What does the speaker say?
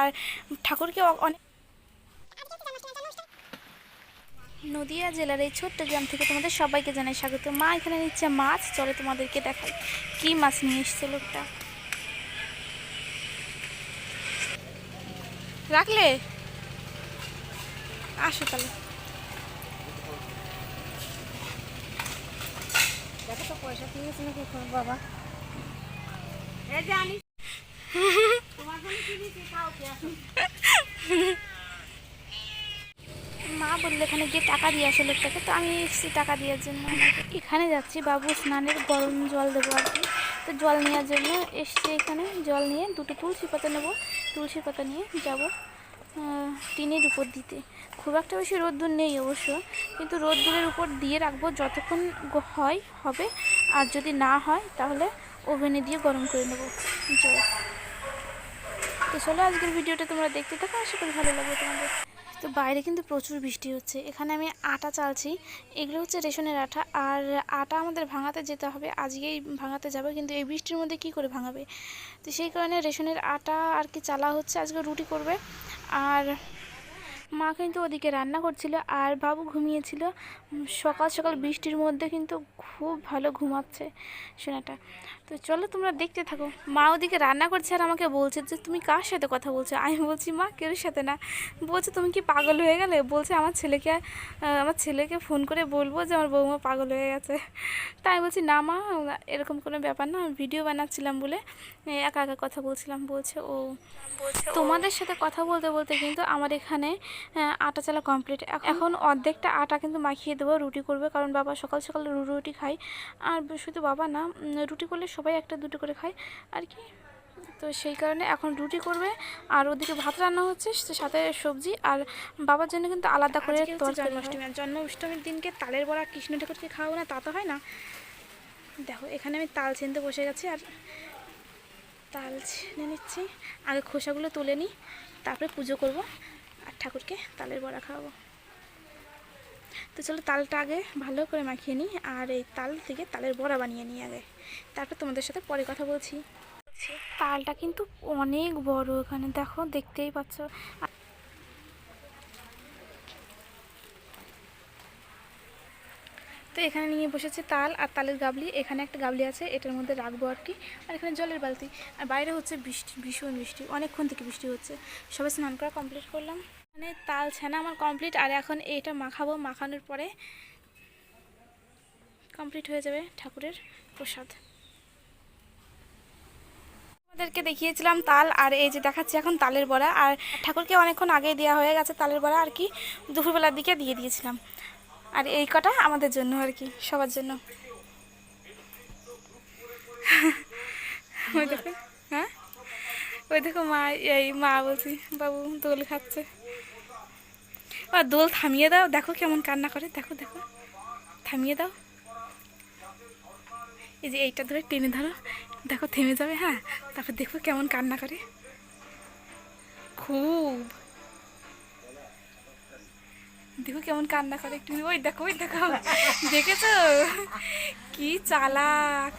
আর ঠাকুরকে অনেক নদিয়া জেলার এই ছোট্ট গ্রাম থেকে তোমাদের সবাইকে জানাই স্বাগত। মা এখানে নিচ্ছে মাছ চলে তোমাদেরকে দেখাই কি মাছ নিয়ে এসছে লোকটা। রাখলে? আসো তাহলে। দেখো তো পয়সা পেয়েছে নাকি বাবা? এই যে আনি তোমার জন্য কি দিয়েছি খাও কি এখন মা বললে এখানে গিয়ে টাকা দিয়ে আসে লোকটাকে। তো আমি এসেছি টাকা দেওয়ার জন্য। এখানে যাচ্ছি বাবু, স্নানের গরম জল দেবো আর কি। তো জল নেওয়ার জন্য এসছি এখানে। জল নিয়ে দুটো তুলসী পাতা নেব। তুলসী পাতা নিয়ে যাব টিনের উপর দিতে। খুব একটা বেশি রোদ্দুর নেই অবশ্য, কিন্তু রোদ্দুরের উপর দিয়ে রাখব যতক্ষণ হয়, হবে। আর যদি না হয়, তাহলে ওভেনে দিয়ে গরম করে নেব। জল। তো চলো আজকের ভিডিওটা তোমরা দেখতে থাকো, আশা করি ভালো লাগবে তোমাদের। তো বাইরে কিন্তু প্রচুর বৃষ্টি হচ্ছে। এখানে আমি আটা চালছি, এগুলো হচ্ছে রেশনের আটা। আর আটা আমাদের ভাঙাতে যেতে হবে, আজকেই ভাঙাতে যাবে, কিন্তু এই বৃষ্টির মধ্যে কি করে ভাঙাবে? তো সেই কারণে রেশনের আটা আর কি চালা হচ্ছে, আজকে রুটি করবে। আর মা কিন্তু ওদিকে রান্না করছিল আর বাবু ঘুমিয়েছিল। সকাল সকাল বৃষ্টির মধ্যে কিন্তু খুব ভালো ঘুমাচ্ছে সোনাটা। তো চলো তোমরা দেখতে থাকো। মা ওদিকে রান্না করছে আর আমাকে বলছে যে, তুমি কার সাথে কথা বলছো? আমি বলছি, মা কেউ সাথে না? বলছে, তুমি কি পাগল হয়ে গেলে? বলছে, আমার ছেলেকে আমার ছেলেকে ফোন করে বলব যে আমার বৌমা পাগল হয়ে গেছে। তাই বলছি, না মা, এরকম কোনো ব্যাপার না ভিডিও বানাচ্ছিলাম বলে একা একা কথা বলছিলাম। বলছে, ও, তোমাদের সাথে কথা বলতে বলতে কিন্তু আমার এখানে আটা চালা কমপ্লিট এখন অর্ধেকটা আটা কিন্তু মাখিয়ে দেবো রুটি করবে। কারণ বাবা সকাল সকাল রুটি খায়। আর শুধু বাবা না রুটি করলে সবাই একটা দুটো করে খায়। আর কি? তো সেই কারণে এখন রুটি করবে। আর ওদিকে ভাত রান্না হচ্ছে সাথে সবজি। আর বাবার জন্য কিন্তু আলাদা করে জন্মাষ্টমী। জন্মাষ্টমীর দিনকে তালের বড়া কৃষ্ণ ঠাকুরকে খাওয়াবো না তা তো হয় না। দেখো এখানে আমি তাল ছিনতে বসে গেছি আর তাল ছিনে নিচ্ছি। আগে খোসাগুলো তুলে নিই তারপরে পুজো করব। ঠাকুরকে তালের বড়া খাওয়াবো। তো চলো তালটা আগে ভালো করে মাখিয়ে নিই আর এই তাল থেকে তালের বড়া বানিয়ে নিই আগে। তারপর তোমাদের সাথে পরে কথা বলছি। তালটা কিন্তু অনেক বড় এখানে, দেখো, দেখতেই পাচ্ছ। তো এখানে নিয়ে বসেছে তাল আর তালের গাবলি। এখানে একটা গাবলি আছে, এটার মধ্যে রাখব আর কি। আর এখানে জলের বালতি। আর বাইরে হচ্ছে বৃষ্টি, ভীষণ বৃষ্টি, অনেকক্ষণ থেকে বৃষ্টি হচ্ছে। সবাই স্নান করা কমপ্লিট করলাম। মানে তাল ছানা আমার কমপ্লিট আর এখন এটা মাখাবো। মাখানোর পরে কমপ্লিট হয়ে যাবে ঠাকুরের প্রসাদ। আমাদেরকে দেখিয়েছিলাম তাল, আর এই যে দেখাচ্ছি এখন তালের বড়া। আর ঠাকুরকে অনেকক্ষণ আগে দেওয়া হয়ে গেছে তালের বড়া, আর কি দুপুরবেলার দিকে দিয়ে দিয়েছিলাম। আর এই কটা আমাদের জন্য আর কি, সবার জন্য। ওই দেখো হ্যাঁ? ওই দেখো মা, এই মা বলছি, বাবু, দোল খাচ্ছে। আর দোল থামিয়ে দাও। দেখো কেমন কান্না করে। দেখো দেখো। থামিয়ে দাও। এই যে এইটা ধরে টেনে ধরো। দেখো থেমে যাবে হ্যাঁ? তারপর দেখো কেমন কান্না করে। খুব। দেখো কেমন কান্না করে একটু। ওই দেখো ওই দেখো। দেখেছ? কি চালাক।